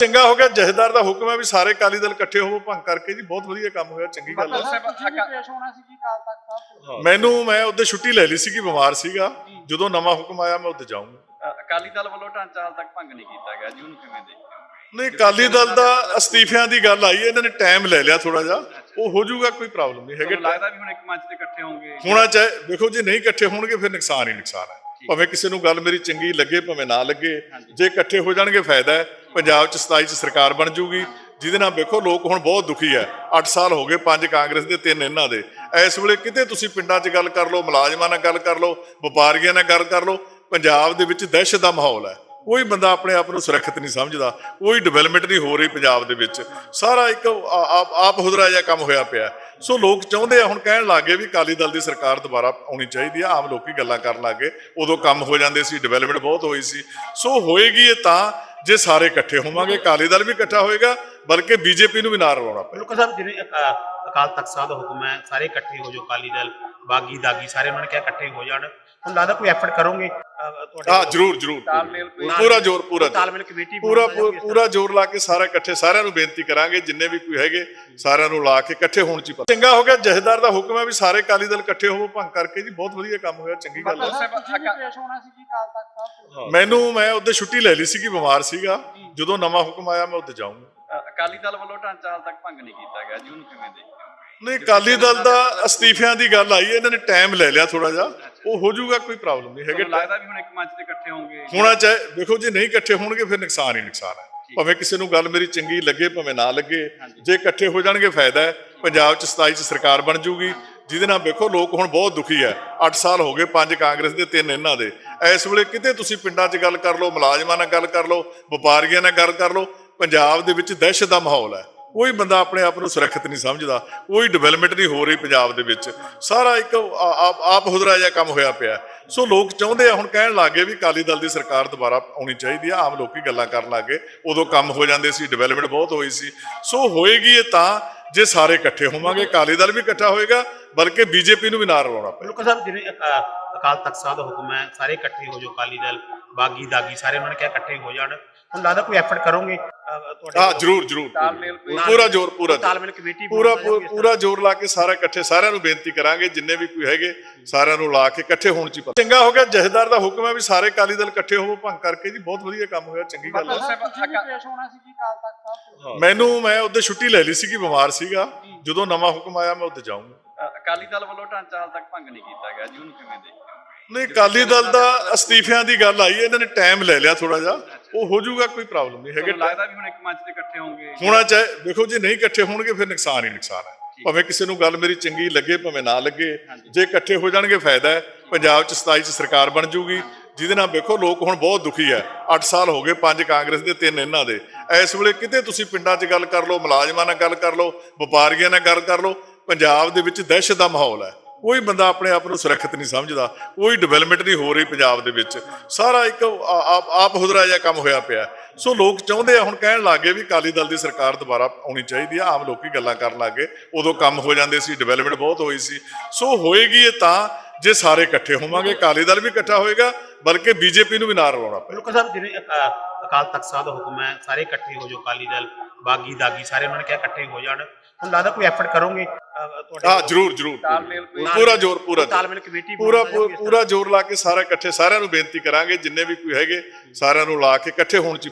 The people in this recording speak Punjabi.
ਚੰਗਾ ਹੋ ਗਿਆ ਜਹੇਦਾਰ ਦਾ ਹੁਕਮ ਹੈ ਵੀ ਸਾਰੇ ਅਕਾਲੀ ਦਲ ਇਕੱਠੇ ਹੋਵੋ ਭੰਗ ਕਰਕੇ ਜੀ ਬਹੁਤ ਵਧੀਆ ਕੰਮ ਹੋਇਆ ਚੰਗੀ ਗੱਲ ਹੈ। ਸੀ ਕਾਲ ਮੈਨੂੰ ਮੈਂ ਉਹਦੇ ਛੁੱਟੀ ਲੈ ਲਈ ਸੀਗੀ ਬਿਮਾਰ ਸੀਗਾ ਜਦੋਂ ਨਵਾਂ ਹੁਕਮ ਆਇਆ ਮੈਂ ਉੱਥੇ ਜਾਊਂਗਾ। ਅਕਾਲੀ ਦਲ ਵੱਲੋਂ ਢਾਂਚਾ ਹਾਲ ਤੱਕ ਭੰਗ ਨਹੀਂ ਕੀਤਾ ਗਿਆ ਜੀ ਉਹਨੂੰ ਕਿਵੇਂ ਦੇਖਦੇ ਨਹੀਂ ਅਕਾਲੀ ਦਲ ਦਾ ਅਸਤੀਫਿਆਂ ਦੀ ਗੱਲ ਆਈ ਇਹਨਾਂ ਨੇ ਟਾਈਮ ਲੈ ਲਿਆ ਥੋੜਾ ਜਿਹਾ ਉਹ ਹੋ ਜਾਊਗਾ ਕੋਈ ਪ੍ਰੋਬਲਮ ਨਹੀਂ ਹੈਗੇ। ਲੱਗਦਾ ਵੀ ਹੁਣ ਇੱਕ ਮੰਚ ਤੇ ਇਕੱਠੇ ਹੋਣਗੇ? ਹੋਣਾ ਚਾਹੇ ਦੇਖੋ ਜੇ ਨਹੀਂ ਇਕੱਠੇ ਹੋਣਗੇ ਫਿਰ ਨੁਕਸਾਨ ਹੀ ਨੁਕਸਾਨ ਹੈ। ਭਾਵੇਂ ਕਿਸੇ ਨੂੰ ਗੱਲ ਮੇਰੀ ਚੰਗੀ ਲੱਗੇ ਭਾਵੇਂ ਨਾ ਲੱਗੇ ਜੇ ਇਕੱਠੇ ਹੋ ਜਾਣਗੇ ਫਾਇਦਾ ਹੈ। ਪੰਜਾਬ ਚ 27 ਚ ਸਰਕਾਰ ਬਣ ਜੂਗੀ, ਜਿਹਦੇ ਨਾਲ ਵੇਖੋ ਲੋਕ ਹੁਣ ਬਹੁਤ ਦੁਖੀ ਹੈ 8 ਸਾਲ ਹੋ ਗਏ ਪੰਜ ਕਾਂਗਰਸ ਦੇ, ਤਿੰਨ ਇਹਨਾਂ ਦੇ। ਇਸ ਵੇਲੇ ਕਿਤੇ ਤੁਸੀਂ ਪਿੰਡਾਂ 'ਚ ਗੱਲ ਕਰ ਲਓ, ਮੁਲਾਜ਼ਮਾਂ ਨਾਲ ਗੱਲ ਕਰ ਲਓ, ਵਪਾਰੀਆਂ ਨਾਲ ਗੱਲ ਕਰ ਲਓ, ਪੰਜਾਬ ਦੇ ਵਿੱਚ ਦਹਿਸ਼ਤ ਦਾ ਮਾਹੌਲ ਹੈ ਕੋਈ ਬੰਦਾ ਆਪਣੇ ਆਪ ਨੂੰ ਸੁਰੱਖਿਅਤ ਨਹੀਂ ਸਮਝਦਾ, ਕੋਈ ਡਿਵੈਲਪਮੈਂਟ ਨਹੀਂ ਹੋ ਰਹੀ ਪੰਜਾਬ ਦੇ ਵਿੱਚ। ਸਾਰਾ ਇੱਕ ਆਪ ਹੁਦਰਾ ਜਿਹਾ ਕੰਮ ਹੋਇਆ ਪਿਆ। ਸੋ ਲੋਕ ਚਾਹੁੰਦੇ ਆ ਹੁਣ ਕਹਿਣ ਲੱਗੇ ਵੀ ਅਕਾਲੀ ਦਲ ਦੀ ਸਰਕਾਰ ਦੁਬਾਰਾ ਆਉਣੀ ਚਾਹੀਦੀ ਆ, ਆਮ ਲੋਕੀ ਗੱਲਾਂ ਕਰਨ ਲੱਗੇ ਉਦੋਂ ਕੰਮ ਹੋ ਜਾਂਦੇ ਸੀ ਡਿਵੈਲਪਮੈਂਟ ਬਹੁਤ ਹੋਈ ਸੀ। ਸੋ ਹੋਏਗੀ ਇਹ ਤਾਂ ਜੇ ਸਾਰੇ ਇਕੱਠੇ ਹੋਵਾਂਗੇ ਅਕਾਲੀ ਦਲ ਵੀ ਇਕੱਠਾ ਹੋਏਗਾ ਬਲਕਿ ਬੀਜੇਪੀ ਨੂੰ ਵੀ ਨਾਲ ਰਲਾਉਣਾ ਪਏਗਾ ਬਿਲਕੁਲ ਸਾਹਿਬ ਜਿਵੇਂ ਅਕਾ- ਅਕਾਲ ਤਖਤ ਸਾਹਿਬ ਦਾ ਹੁਕਮ ਹੈ ਸਾਰੇ ਇਕੱਠੇ ਹੋ ਜਾਓ ਅਕਾਲੀ ਦਲ ਬਾਗੀ ਦਾਗੀ ਸਾਰੇ ਉਹਨਾਂ ਨੇ ਕਿਹਾ ਇਕੱਠੇ ਹੋ ਜਾਣ। ਤੁਹਾਨੂੰ ਲੱਗਦਾ ਕੋਈ ਐਫਰਟ ਕਰੋਗੇ? ਤੁਹਾਡੇ ਹਾਂ ਜਰੂਰ ਜਰੂਰ। ਪੂਰਾ ਜ਼ੋਰ ਪੂਰਾ। ਤਾਲਮੇਲ ਕਮੇਟੀ ਪੂਰਾ ਪੂਰਾ ਜ਼ੋਰ ਲਾ ਕੇ ਸਾਰਾ ਇਕੱਠੇ ਸਾਰਿਆਂ ਨੂੰ ਬੇਨਤੀ ਕਰਾਂਗੇ ਜਿੰਨੇ ਵੀ ਕੋਈ ਹੈਗੇ ਸਾਰਿਆਂ ਨੂੰ ਲਾ ਕੇ ਇਕੱਠੇ ਹੋਣ ਚ ਚੰਗਾ ਹੋ ਗਿਆ ਜਹੇਦਾਰ ਦਾ ਹੁਕਮ ਹੈ ਵੀ ਸਾਰੇ ਅਕਾਲੀ ਦਲ ਇਕੱਠੇ ਹੋਵੋ ਭੰਗ ਕਰਕੇ ਜੀ ਬਹੁਤ ਵਧੀਆ ਕੰਮ ਹੋਇਆ ਚੰਗੀ ਗੱਲ ਹੈ। ਹੋਣਾ ਸੀ ਕਾਲ ਮੈਨੂੰ ਮੈਂ ਉਹਦੇ ਛੁੱਟੀ ਲੈ ਲਈ ਸੀਗੀ ਬਿਮਾਰ ਸੀਗਾ। ਜਦੋਂ ਨਵਾਂ ਹੁਕਮ ਆਇਆ ਮੈਂ ਉੱਥੇ ਜਾਊਂਗਾ। ਅਕਾਲੀ ਦਲ ਵੱਲੋਂ ਢਾਂਚਾ ਹਾਲ ਤੱਕ ਭੰਗ ਨਹੀਂ ਕੀਤਾ ਗਿਆ ਜੀ ਉਹਨੂੰ ਕਿਵੇਂ ਦੇਖਦੇ ਨਹੀਂ ਅਕਾਲੀ ਦਲ ਦਾ ਅਸਤੀਫਿਆਂ ਦੀ ਗੱਲ ਆਈ ਇਹਨਾਂ ਨੇ ਟਾਈਮ ਲੈ ਲਿਆ ਥੋੜਾ ਜਿਹਾ। ਉਹ ਹੋ ਜਾਊਗਾ ਕੋਈ ਪ੍ਰੋਬਲਮ ਨਹੀਂ ਹੈਗੇ। ਲੱਗਦਾ ਵੀ ਹੁਣ ਇੱਕ ਮੰਚ ਤੇ ਇਕੱਠੇ ਹੋਣਗੇ? ਹੋਣਾ ਚਾਹੇ ਦੇਖੋ ਜੇ ਨਹੀਂ ਇਕੱਠੇ ਹੋਣਗੇ ਫਿਰ ਨੁਕਸਾਨ ਹੀ ਨੁਕਸਾਨ ਹੈ। ਭਾਵੇਂ ਕਿਸੇ ਨੂੰ ਗੱਲ ਮੇਰੀ ਚੰਗੀ ਲੱਗੇ ਭਾਵੇਂ ਨਾ ਲੱਗੇ। ਜੇ ਇਕੱਠੇ ਹੋ ਜਾਣਗੇ ਫਾਇਦਾ ਹੈ। ਪੰਜਾਬ ਚ 27 ਚ ਸਰਕਾਰ ਬਣ ਜੂਗੀ ਜਿਹਦੇ ਨਾਲ ਵੇਖੋ ਲੋਕ ਹੁਣ ਬਹੁਤ ਦੁਖੀ ਹੈ। 8 ਸਾਲ ਹੋ ਗਏ ਪੰਜ ਕਾਂਗਰਸ ਦੇ ਤਿੰਨ ਇਹਨਾਂ ਦੇ। ਇਸ ਵੇਲੇ ਕਿਤੇ ਤੁਸੀਂ ਪਿੰਡਾਂ 'ਚ ਗੱਲ ਕਰ ਲਓ ਮੁਲਾਜ਼ਮਾਂ ਨਾਲ ਗੱਲ ਕਰ ਲਓ ਵਪਾਰੀਆਂ ਨਾਲ ਗੱਲ ਕਰ ਲਓ ਪੰਜਾਬ ਦੇ ਵਿੱਚ ਦਹਿਸ਼ਤ ਦਾ ਮਾਹੌਲ ਹੈ। ਕੋਈ ਬੰਦਾ ਆਪਣੇ ਆਪ ਨੂੰ ਸੁਰੱਖਿਅਤ ਨਹੀਂ ਸਮਝਦਾ। ਕੋਈ ਡਿਵੈਲਪਮੈਂਟ ਨਹੀਂ ਹੋ ਰਹੀ ਪੰਜਾਬ ਦੇ ਵਿੱਚ। ਸਾਰਾ ਇੱਕ ਆਪ ਆਪ ਹੁਦਰਾ ਜਿਹਾ ਕੰਮ ਹੋਇਆ ਪਿਆ। ਸੋ ਲੋਕ ਚਾਹੁੰਦੇ ਆ ਹੁਣ ਕਹਿਣ ਲੱਗੇ ਵੀ ਅਕਾਲੀ ਦਲ ਦੀ ਸਰਕਾਰ ਦੁਬਾਰਾ ਆਉਣੀ ਚਾਹੀਦੀ ਆ। ਆਮ ਲੋਕੀ ਗੱਲਾਂ ਕਰਨ ਲੱਗੇ ਉਦੋਂ ਕੰਮ ਹੋ ਜਾਂਦੇ ਸੀ ਡਿਵੈਲਪਮੈਂਟ ਬਹੁਤ ਹੋਈ ਸੀ। ਸੋ ਹੋਏਗੀ ਇਹ ਤਾਂ ਜੇ ਸਾਰੇ ਇਕੱਠੇ ਹੋਵਾਂਗੇ, ਅਕਾਲੀ ਦਲ ਵੀ ਇਕੱਠਾ ਹੋਏਗਾ। ਬਲਕਿ ਬੀਜੇਪੀ ਨੂੰ ਵੀ ਨਾਲ ਰਲਾਉਣਾ ਪਏਗਾ ਬਿਲਕੁਲ ਸਾਹਿਬ ਅਕਾ- ਅਕਾਲ ਤਖਤ ਸਾਹਿਬ ਦਾ ਹੁਕਮ ਹੈ ਸਾਰੇ ਇਕੱਠੇ ਹੋ ਜਾਓ ਅਕਾਲੀ ਦਲ ਬਾਗੀ ਦਾਗੀ ਸਾਰੇ ਉਹਨਾਂ ਨੇ ਕਿਹਾ ਇਕੱਠੇ ਹੋ ਜਾਣ। ਤੁਹਾਨੂੰ ਲੱਗਦਾ ਕੋਈ ਐਫਰਟ ਕਰੋਗੇ? ਤੁਹਾਡੇ ਹਾਂ ਜਰੂਰ ਜਰੂਰ। ਪੂਰਾ ਜ਼ੋਰ ਪੂਰਾ। ਤਾਲਮੇਲ ਕਮੇਟੀ ਪੂਰਾ ਪੂਰਾ ਜ਼ੋਰ ਲਾ ਕੇ ਸਾਰਾ ਇਕੱਠੇ ਸਾਰਿਆਂ ਨੂੰ ਬੇਨਤੀ ਕਰਾਂਗੇ ਜਿੰਨੇ ਵੀ ਕੋਈ ਹੈਗੇ ਸਾਰਿਆਂ ਨੂੰ ਲਾ ਕੇ ਇਕੱਠੇ ਹੋਣ ਚ ਚੰਗਾ ਹੋ ਗਿਆ ਜਹੇਦਾਰ ਦਾ ਹੁਕਮ ਹੈ ਵੀ ਸਾਰੇ ਅਕਾਲੀ ਦਲ ਇਕੱਠੇ ਹੋਵੋ ਭੰਗ ਕਰਕੇ ਜੀ ਬਹੁਤ ਵਧੀਆ ਕੰਮ ਹੋਇਆ ਚੰਗੀ ਗੱਲ ਹੈ। ਹੋਣਾ ਮੈਨੂੰ ਮੈਂ ਉਹਦੇ ਛੁੱਟੀ ਲੈ ਲਈ ਸੀਗੀ ਬਿਮਾਰ ਸੀਗਾ। ਜਦੋਂ ਨਵਾਂ ਹੁਕਮ ਆਇਆ ਮੈਂ ਉੱਥੇ ਜਾਊਂਗਾ। ਅਕਾਲੀ ਦਲ ਵੱਲੋਂ ਢਾਂਚਾ ਹਾਲ ਤੱਕ ਭੰਗ ਨਹੀਂ ਕੀਤਾ ਗਿਆ ਜੀ ਉਹਨੂੰ ਕਿਵੇਂ ਹੋ? ਨਹੀਂ ਅਕਾਲੀ ਦਲ ਦਾ ਅਸਤੀਫਿਆਂ ਦੀ ਗੱਲ ਆਈ ਇਹਨਾਂ ਨੇ ਟਾਈਮ ਲੈ ਲਿਆ ਥੋੜਾ ਜਿਹਾ। ਉਹ ਹੋ ਜਾਊਗਾ ਕੋਈ ਪ੍ਰੋਬਲਮ ਨਹੀਂ ਹੈਗੇ। ਲੱਗਦਾ ਵੀ ਹੁਣ ਇੱਕ ਮੰਚ ਤੇ ਇਕੱਠੇ ਹੋਣਗੇ? ਹੋਣਾ ਚਾਹੇ ਦੇਖੋ ਜੇ ਨਹੀਂ ਇਕੱਠੇ ਹੋਣਗੇ ਫਿਰ ਨੁਕਸਾਨ ਹੀ ਨੁਕਸਾਨ ਹੈ। ਭਾਵੇਂ ਕਿਸੇ ਨੂੰ ਗੱਲ ਮੇਰੀ ਚੰਗੀ ਲੱਗੇ ਭਾਵੇਂ ਨਾ ਲੱਗੇ। ਜੇ ਇਕੱਠੇ ਹੋ ਜਾਣਗੇ ਫਾਇਦਾ ਹੈ। ਪੰਜਾਬ ਚ 27 ਚ ਸਰਕਾਰ ਬਣ ਜੂਗੀ ਜਿਹਦੇ ਨਾਲ ਵੇਖੋ ਲੋਕ ਹੁਣ ਬਹੁਤ ਦੁਖੀ ਹੈ। 8 ਸਾਲ ਹੋ ਗਏ ਪੰਜ ਕਾਂਗਰਸ ਦੇ ਤਿੰਨ ਇਹਨਾਂ ਦੇ। ਇਸ ਵੇਲੇ ਕਿਤੇ ਤੁਸੀਂ ਪਿੰਡਾਂ 'ਚ ਗੱਲ ਕਰ ਲਓ, ਮੁਲਾਜ਼ਮਾਂ ਨਾਲ ਗੱਲ ਕਰ ਲਓ, ਵਪਾਰੀਆਂ ਨਾਲ ਗੱਲ ਕਰ ਲਓ, ਪੰਜਾਬ ਦੇ ਵਿੱਚ ਦਹਿਸ਼ਤ ਦਾ ਮਾਹੌਲ ਹੈ। ਕੋਈ ਬੰਦਾ ਆਪਣੇ ਆਪ ਨੂੰ ਸੁਰੱਖਿਅਤ ਨਹੀਂ ਸਮਝਦਾ, ਕੋਈ ਡਿਵੈਲਪਮੈਂਟ ਨਹੀਂ ਹੋ ਰਹੀ ਪੰਜਾਬ ਦੇ ਵਿੱਚ। ਸਾਰਾ ਇੱਕ ਆਪ ਆਪ ਹੁਦਰਾ ਜਿਹਾ ਕੰਮ ਹੋਇਆ ਪਿਆ। ਸੋ ਲੋਕ ਚਾਹੁੰਦੇ ਆ ਹੁਣ ਕਹਿਣ ਲੱਗੇ ਵੀ ਅਕਾਲੀ ਦਲ ਦੀ ਸਰਕਾਰ ਦੁਬਾਰਾ ਆਉਣੀ ਚਾਹੀਦੀ ਆ, ਆਮ ਲੋਕੀ ਗੱਲਾਂ ਕਰਨ ਲੱਗੇ। ਉਦੋਂ ਕੰਮ ਹੋ ਜਾਂਦੇ ਸੀ ਡਿਵੈਲਪਮੈਂਟ ਬਹੁਤ ਹੋਈ ਸੀ। ਸੋ ਹੋਏਗੀ ਇਹ ਤਾਂ ਜੇ ਸਾਰੇ ਇਕੱਠੇ ਹੋਵਾਂਗੇ ਅਕਾਲੀ ਦਲ ਵੀ ਇਕੱਠਾ ਹੋਏਗਾ ਬਲਕਿ ਬੀਜੇਪੀ ਨੂੰ ਵੀ ਨਾਲ ਰਲਾਉਣਾ ਪਏਗਾ। ਬਿਲਕੁਲ ਸਾਹਿਬ ਅਕਾ- ਅਕਾਲ ਤਖਤ ਸਾਹਿਬ ਦਾ ਹੁਕਮ ਹੈ ਸਾਰੇ ਇਕੱਠੇ ਹੋ ਜਾਓ ਅਕਾਲੀ ਦਲ ਬਾਗੀ ਦਾਗੀ ਸਾਰੇ ਉਹਨਾਂ ਨੇ ਕਿਹਾ ਇਕੱਠੇ ਹੋ ਜਾਣ। ਤੁਹਾਨੂੰ ਲੱਗਦਾ ਕੋਈ ਐਫਰਟ ਕਰੋਗੇ? ਤੁਹਾਡੇ ਹਾਂ ਜਰੂਰ ਜਰੂਰ। ਪੂਰਾ ਜ਼ੋਰ ਪੂਰਾ। ਤਾਲਮੇਲ ਕਮੇਟੀ ਪੂਰਾ ਪੂਰਾ ਜ਼ੋਰ ਲਾ ਕੇ ਸਾਰਾ ਇਕੱਠੇ ਸਾਰਿਆਂ ਨੂੰ ਬੇਨਤੀ ਕਰਾਂਗੇ ਜਿੰਨੇ ਵੀ ਕੋਈ ਹੈਗੇ ਸਾਰਿਆਂ ਨੂੰ ਲਾ ਕੇ ਇਕੱਠੇ ਹੋਣ ਚ